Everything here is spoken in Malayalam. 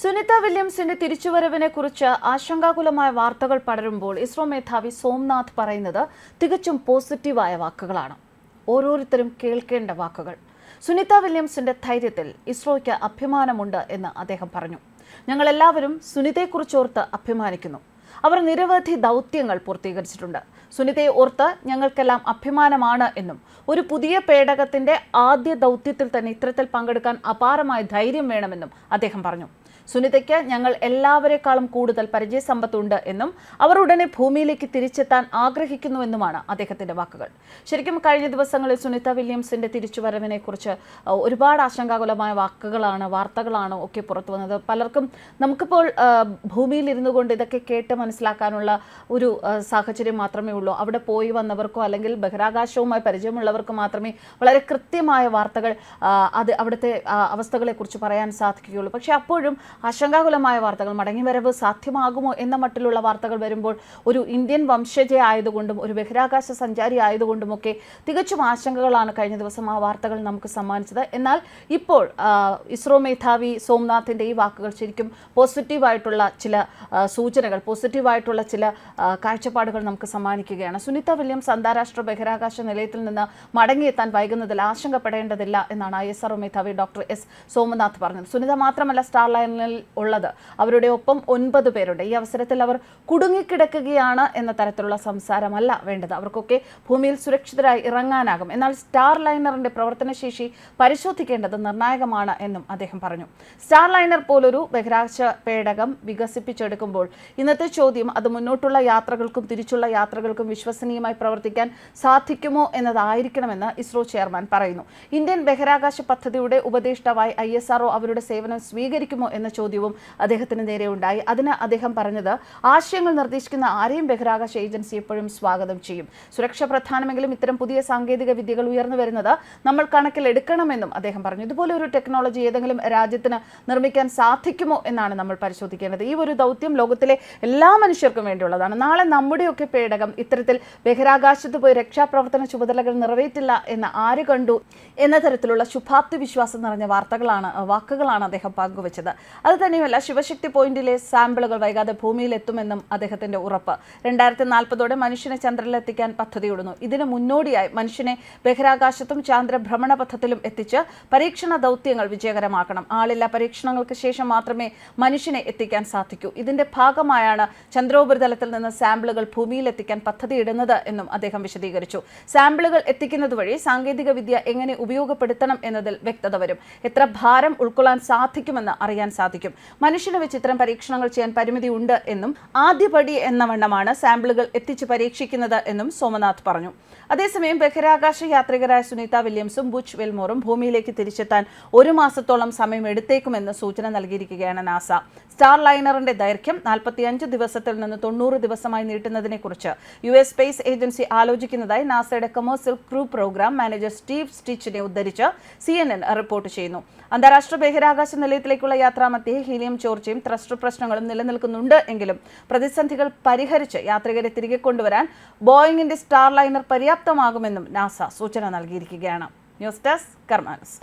സുനിത വില്യംസിന്റെ തിരിച്ചുവരവിനെ കുറിച്ച് ആശങ്കാകുലമായ വാർത്തകൾ പടരുമ്പോൾ ഇസ്രോ മേധാവി സോംനാഥ് പറയുന്നത് തികച്ചും പോസിറ്റീവായ വാക്കുകളാണ്. ഓരോരുത്തരും കേൾക്കേണ്ട വാക്കുകൾ. സുനിത വില്യംസിന്റെ ധൈര്യത്തിൽ ഇസ്രോയ്ക്ക് അഭിമാനമുണ്ട് എന്ന് അദ്ദേഹം പറഞ്ഞു. ഞങ്ങൾ എല്ലാവരും സുനിതയെക്കുറിച്ചോർത്ത് അഭിമാനിക്കുന്നു. അവർ നിരവധി ദൗത്യങ്ങൾ പൂർത്തീകരിച്ചിട്ടുണ്ട്. സുനിതയെ ഓർത്ത് ഞങ്ങൾക്കെല്ലാം അഭിമാനമാണ് എന്നും ഒരു പുതിയ പേടകത്തിന്റെ ആദ്യ ദൗത്യത്തിൽ തന്നെ ഇത്തരത്തിൽ പങ്കെടുക്കാൻ അപാരമായ ധൈര്യം വേണമെന്നും അദ്ദേഹം പറഞ്ഞു. സുനിതയ്ക്ക് ഞങ്ങൾ എല്ലാവരെക്കാളും കൂടുതൽ പരിചയസമ്പത്തുണ്ട് എന്നും അവർ ഉടനെ ഭൂമിയിലേക്ക് തിരിച്ചെത്താൻ ആഗ്രഹിക്കുന്നുവെന്നുമാണ് അദ്ദേഹത്തിന്റെ വാക്കുകൾ. ശരിക്കും കഴിഞ്ഞ ദിവസങ്ങളിൽ സുനിത വില്യംസിന്റെ തിരിച്ചുവരവിനെ കുറിച്ച് ഒരുപാട് ആശങ്കാകുലമായ വാക്കുകളാണ് വാർത്തകളാണ് ഒക്കെ പുറത്തു വന്നത്. പലർക്കും നമുക്കിപ്പോൾ ഭൂമിയിൽ ഇരുന്നു കൊണ്ട് ഇതൊക്കെ കേട്ട് മനസ്സിലാക്കാനുള്ള ഒരു സാഹചര്യം മാത്രമേ ഉള്ളൂ. അവിടെ പോയി വന്നവർക്കോ അല്ലെങ്കിൽ ബഹിരാകാശവുമായി പരിചയമുള്ളവർക്കോ മാത്രമേ വളരെ കൃത്യമായ വാർത്തകൾ അത് അവിടുത്തെ അവസ്ഥകളെക്കുറിച്ച് പറയാൻ സാധിക്കുകയുള്ളൂ. പക്ഷേ അപ്പോഴും ആശങ്കാകുലമായ വാർത്തകൾ മടങ്ങിവരവ് സാധ്യമാകുമോ എന്ന മട്ടിലുള്ള വാർത്തകൾ വരുമ്പോൾ ഒരു ഇന്ത്യൻ വംശജ ആയതുകൊണ്ടും ഒരു ബഹിരാകാശ സഞ്ചാരി ആയതുകൊണ്ടുമൊക്കെ തികച്ചും ആശങ്കകളാണ് കഴിഞ്ഞ ദിവസം ആ വാർത്തകൾ നമുക്ക് സമ്മാനിച്ചത്. എന്നാൽ ഇപ്പോൾ ഇസ്രോ മേധാവി സോംനാഥിന്റെ ഈ വാക്കുകൾ ശരിക്കും പോസിറ്റീവായിട്ടുള്ള ചില സൂചനകൾ പോസിറ്റീവായിട്ടുള്ള ചില കാഴ്ചപ്പാടുകൾ നമുക്ക് സമ്മാനിക്കുകയാണ് സുനിത വില്യംസ് അന്താരാഷ്ട്ര ബഹിരാകാശ നിലയത്തിൽ നിന്ന് മടങ്ങിയെത്താൻ വൈകുന്നതിൽ ആശങ്കപ്പെടേണ്ടതില്ല എന്നാണ് ഐ എസ് ആർഒ മേധാവി ഡോക്ടർ എസ്. സോമനാഥ് പറഞ്ഞത്. സുനിത മാത്രമല്ല സ്റ്റാർ ലൈനിൽ ഉള്ളത് അവരുടെ ഒപ്പം ഒൻപത് പേരുണ്ട്. ഈ അവസരത്തിൽ അവർ കുടുങ്ങിക്കിടക്കുകയാണ് എന്ന തരത്തിലുള്ള സംസാരമല്ല വേണ്ടത്. അവർക്കൊക്കെ ഭൂമിയിൽ സുരക്ഷിതരായി ഇറങ്ങാനാകും. എന്നാൽ സ്റ്റാർ ലൈനറിന്റെ പ്രവർത്തനശേഷി പരിശോധിക്കേണ്ടത് നിർണായകമാണ് എന്നും അദ്ദേഹം പറഞ്ഞു. സ്റ്റാർ ലൈനർ പോലൊരു ബഹിരാകാശ പേടകം വികസിപ്പിച്ചെടുക്കുമ്പോൾ ഇന്നത്തെ ചോദ്യം അത് മുന്നോട്ടുള്ള യാത്രകൾക്കും തിരിച്ചുള്ള യാത്രകൾക്കും വിശ്വസനീയമായി പ്രവർത്തിക്കാൻ സാധിക്കുമോ എന്നതായിരിക്കണമെന്ന് ഇസ്രോ ചെയർമാൻ പറയുന്നു. ഇന്ത്യൻ ബഹിരാകാശ പദ്ധതിയുടെ ഉപദേഷ്ടാവായി ഐ എസ് ആർഒ അവരുടെ സേവനം സ്വീകരിക്കുമോ എന്ന ചോദ്യവും അദ്ദേഹത്തിന് നേരെ ഉണ്ടായി. അതിന് അദ്ദേഹം പറഞ്ഞത് ആശയങ്ങൾ നിർദ്ദേശിക്കുന്ന ആരെയും ബഹിരാകാശ ഏജൻസി എപ്പോഴും സ്വാഗതം ചെയ്യും. സുരക്ഷ പ്രധാനമെങ്കിലും ഇത്തരം പുതിയ സാങ്കേതിക വിദ്യകൾ ഉയർന്നു വരുന്നത് നമ്മൾ കണക്കിലെടുക്കണമെന്നും അദ്ദേഹം പറഞ്ഞു. ഇതുപോലെ ഒരു ടെക്നോളജി ഏതെങ്കിലും രാജ്യത്തിന് നിർമ്മിക്കാൻ സാധിക്കുമോ എന്നാണ് നമ്മൾ പരിശോധിക്കേണ്ടത്. ഈ ഒരു ദൗത്യം ലോകത്തിലെ എല്ലാ മനുഷ്യർക്കും വേണ്ടിയുള്ളതാണ്. നാളെ നമ്മുടെയൊക്കെ പേടകം ഇത്തരത്തിൽ ബഹിരാകാശത്ത് പോയി രക്ഷാപ്രവർത്തന ചുമതലകൾ നിറവേറ്റില്ല എന്ന് ആര് കണ്ടു എന്ന തരത്തിലുള്ള ശുഭാപ്തി വിശ്വാസം നിറഞ്ഞ വാർത്തകളാണ് വാക്കുകളാണ് അദ്ദേഹം പങ്കുവച്ചത്. അത് തന്നെയുമല്ല ശിവശക്തി പോയിന്റിലെ സാമ്പിളുകൾ വൈകാതെ ഭൂമിയിൽ എത്തുമെന്നും അദ്ദേഹത്തിന്റെ ഉറപ്പ്. രണ്ടായിരത്തി നാൽപ്പതോടെ മനുഷ്യനെ ചന്ദ്രനിലെത്തിക്കാൻ പദ്ധതിയിടുന്നു. ഇതിന് മുന്നോടിയായി മനുഷ്യനെ ബഹിരാകാശത്തും ചാന്ദ്രഭ്രമണ പഥത്തിലും എത്തിച്ച് പരീക്ഷണ ദൗത്യങ്ങൾ വിജയകരമാക്കണം. ആളില്ല പരീക്ഷണങ്ങൾക്ക് ശേഷം മാത്രമേ മനുഷ്യനെ എത്തിക്കാൻ സാധിക്കൂ. ഇതിന്റെ ഭാഗമായാണ് ചന്ദ്രോപരിതലത്തിൽ നിന്ന് സാമ്പിളുകൾ ഭൂമിയിൽ എത്തിക്കാൻ പദ്ധതിയിടുന്നത് എന്നും അദ്ദേഹം വിശദീകരിച്ചു. സാമ്പിളുകൾ എത്തിക്കുന്നത് വഴി സാങ്കേതിക വിദ്യ എങ്ങനെ ഉപയോഗപ്പെടുത്തണം എന്നതിൽ വ്യക്തത വരും. എത്ര ഭാരം ഉൾക്കൊള്ളാൻ സാധിക്കുമെന്ന് അറിയാൻ സാധിക്കും. മനുഷ്യന് വെച്ച് ഇത്തരം പരീക്ഷണങ്ങൾ ചെയ്യാൻ പരിമിതി ഉണ്ട് എന്നും ആദ്യപടി എന്ന വണ്ണമാണ് സാമ്പിളുകൾ എത്തിച്ച് പരീക്ഷിക്കുന്നത് എന്നും സോമനാഥ് പറഞ്ഞു. അതേസമയം ബഹിരാകാശ യാത്രികരായ സുനീത വില്യംസും ബുച്ച് വെൽമോറും ഭൂമിയിലേക്ക് തിരിച്ചെത്താൻ ഒരു മാസത്തോളം സമയം എടുത്തേക്കുമെന്ന് സൂചന നൽകിയിരിക്കുകയാണ് നാസ. സ്റ്റാർ ലൈനറിന്റെ ദൈർഘ്യം നാൽപ്പത്തിയഞ്ച് ദിവസത്തിൽ നിന്ന് തൊണ്ണൂറ് ദിവസമായി നീട്ടുന്നതിനെക്കുറിച്ച് യു എസ് സ്പേസ് ഏജൻസി ആലോചിക്കുന്നതായി നാസയുടെ commercial crew program manager Steve സ്റ്റിച്ചിനെ ഉദ്ധരിച്ച് സി എൻ എൻ റിപ്പോർട്ട് ചെയ്യുന്നു. അന്താരാഷ്ട്ര ബഹിരാകാശ നിലയത്തിലേക്കുള്ള യാത്രാമധ്യേ ഹീലിയം ചോർച്ചയും ത്രസ്റ്റർ പ്രശ്നങ്ങളും നിലനിൽക്കുന്നുണ്ട് എങ്കിലും പ്രതിസന്ധികൾ പരിഹരിച്ച് യാത്രികരെ തിരികെ കൊണ്ടുവരാൻ ബോയിങ്ങിന്റെ സ്റ്റാർ ലൈനർ പര്യാപ്തമാകുമെന്നും നാസ സൂചന നൽകിയിരിക്കുകയാണ്. News desk കർമാനസ്.